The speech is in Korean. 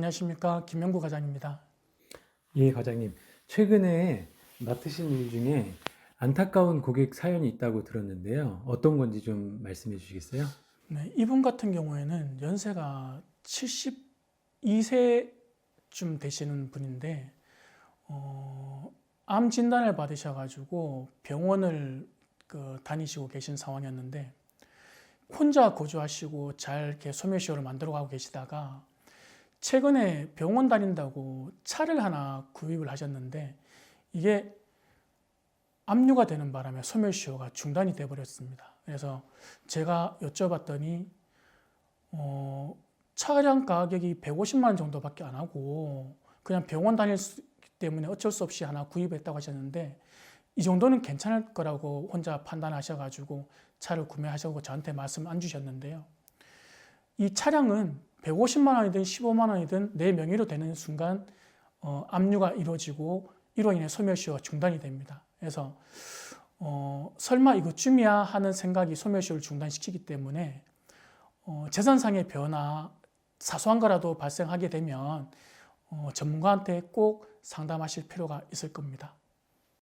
안녕하십니까 김명구 과장입니다. 예, 과장님. 최근에 맡으신 일 중에 안타까운 고객 사연이 있다고 들었는데요. 어떤 건지 좀 말씀해 주시겠어요? 네, 이분 같은 경우에는 연세가 72세쯤 되시는 분인데 어, 암 진단을 받으셔가지고 병원을 그 다니시고 계신 상황이었는데 혼자 거주하시고 잘 이렇게 소멸시효를 만들어가고 계시다가 최근에 병원 다닌다고 차를 하나 구입을 하셨는데 이게 압류가 되는 바람에 소멸시효가 중단이 돼 버렸습니다. 그래서 제가 여쭤봤더니 어, 차량 가격이 150만 원 정도밖에 안 하고 그냥 병원 다닐 수 때문에 어쩔 수 없이 하나 구입했다고 하셨는데 이 정도는 괜찮을 거라고 혼자 판단하셔가지고 차를 구매하셔고 저한테 말씀 안 주셨는데요. 이 차량은 150만 원이든 15만 원이든 내 명의로 되는 순간 어, 압류가 이루어지고 이로 인해 소멸시효가 중단이 됩니다. 그래서 어, 설마 이것쯤이야 하는 생각이 소멸시효를 중단시키기 때문에 어, 재산상의 변화 사소한 거라도 발생하게 되면 어, 전문가한테 꼭 상담하실 필요가 있을 겁니다.